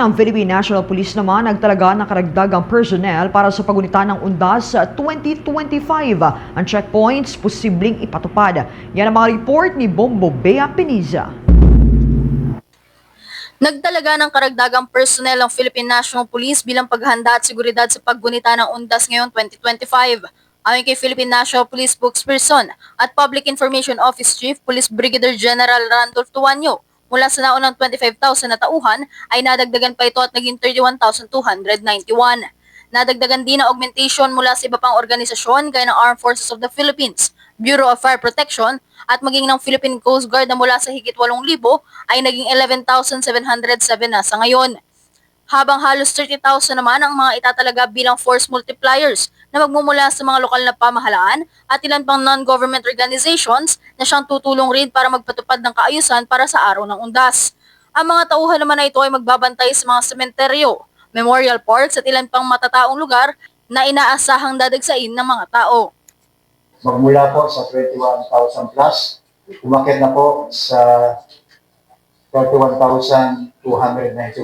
Ang Philippine National Police naman nagtalaga ng karagdagang personnel para sa pagunita ng undas sa 2025. Ang checkpoints posibleng ipatupad. Yan ang mga report ni Bombo Bea Peniza. Nagtalaga ng karagdagang personnel ang Philippine National Police bilang paghanda at seguridad sa paggunita ng undas ngayong 2025. Ayon kay Philippine National Police spokesperson at Public Information Office Chief Police Brigadier General Randolph Tuanyo, mula sa naunang 25,000 na tauhan ay nadagdagan pa ito at naging 31,291. Nadagdagan din ang augmentation mula sa iba pang organisasyon gaya ng Armed Forces of the Philippines, Bureau of Fire Protection at maging ng Philippine Coast Guard na mula sa higit 8,000 ay naging 11,707 na sa ngayon. Habang halos 30,000 naman ang mga itatalaga bilang force multipliers na magmumula sa mga lokal na pamahalaan at ilan pang non-government organizations na siyang tutulong rin para magpatupad ng kaayusan para sa araw ng undas. Ang mga tauhan naman na ito ay magbabantay sa mga sementeryo, memorial parks at ilan pang matataong lugar na inaasahang dadagsain ng mga tao. magmula po sa 21,000 plus, umakit na po sa 31,291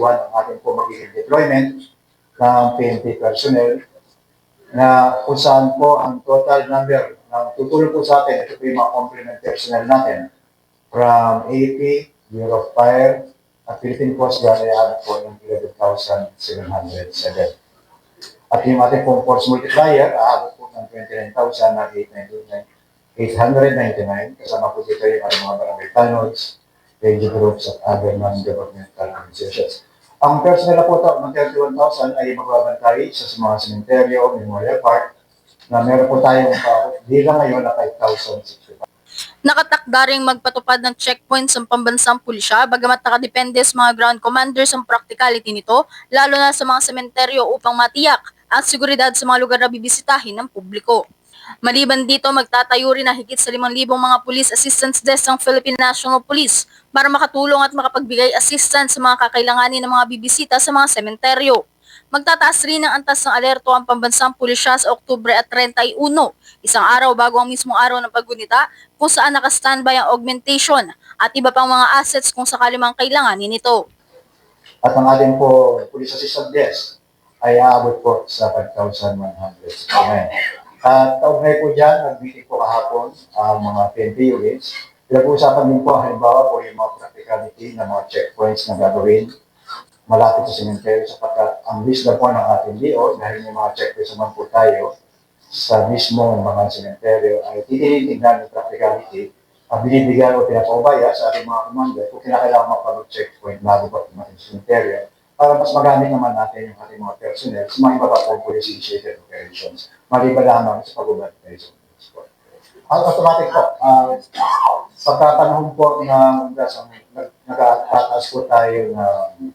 ang ating po magiging deployment ng PNP personnel na kung saan po ang total number ng tutulong po sa atin, ito po yung mga complement personnel natin from AP, Bureau of Fire, at Philippine Coast Guard ay ano po yung 11,707. At yung ating pong force multiplier, aabot po ng 29,899. Kasama po dito yung mga barangay tanods, radio groups, at other non-governmental organizations. Ang personnel na po ito ng 31,000 ay magbabantay sa mga cementerio, memorial park, na meron po tayong bilang ngayon na 5,065. Nakatakda ring magpatupad ng checkpoints ang pambansang pulisya bagamat nakadepende sa mga ground commanders ang practicality nito lalo na sa mga sementeryo upang matiyak ang seguridad sa mga lugar na bibisitahin ng publiko. Maliban dito, magtatayo rin na higit sa 5,000 mga police assistance desk ang Philippine National Police para makatulong at makapagbigay assistance sa mga kakailanganin ng mga bibisita sa mga sementeryo. Magtataas rin ng antas ng alerto ang pambansang pulisya sa Oktubre at 31, isang araw bago ang mismong araw ng paggunita kung saan nakastandby ang augmentation at iba pang mga assets kung sakali mang kailanganin ito. At ang ating po police assistant desk ay aabot po sa 5,169. At kaugnay po dyan, nag-meeting po kahapon ang mga PNP units. Pinag-uusapan din po halimbawa po yung mga practicality ng mga checkpoints na gagawin malapit sa cemetery sapagkat ang na po ng ating DO dahil may mga checkpoints naman po tayo sa mismong mga cemetery ay tinitingnan yung practicality ang binibigyan o pinapaubaya sa ating mga commander kung kinakailangan mapag-checkpoint bago pa sa cemetery para mas magamit naman natin yung ating mga personnel sa mga iba pa pong police-initiated operations maliban lamang sa sport. Ang automatic po, uh, pagkapanahon po na nag- nagtataas po tayo ng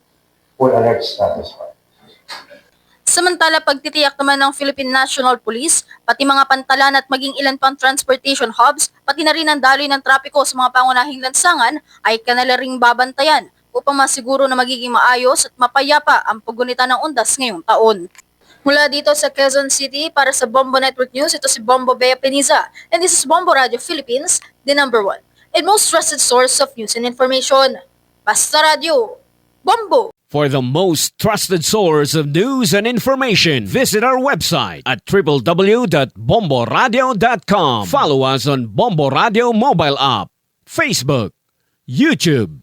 full alert status po. Samantala, pagtitiyak naman ng Philippine National Police, pati mga pantalan at maging ilan pang transportation hubs, pati na rin ang daloy ng trapiko sa mga pangunahing lansangan ay kanila ring babantayan upang masiguro na magiging maayos at mapayapa ang paggunita ng undas ngayong taon. Mula dito sa Quezon City para sa Bombo Network News, ito si Bombo Bea Peniza and this is Bombo Radio Philippines, the number one and most trusted source of news and information. Basta Radio, Bombo! For the most trusted source of news and information, visit our website at www.bomboradio.com. Follow us on Bombo Radio mobile app, Facebook, YouTube,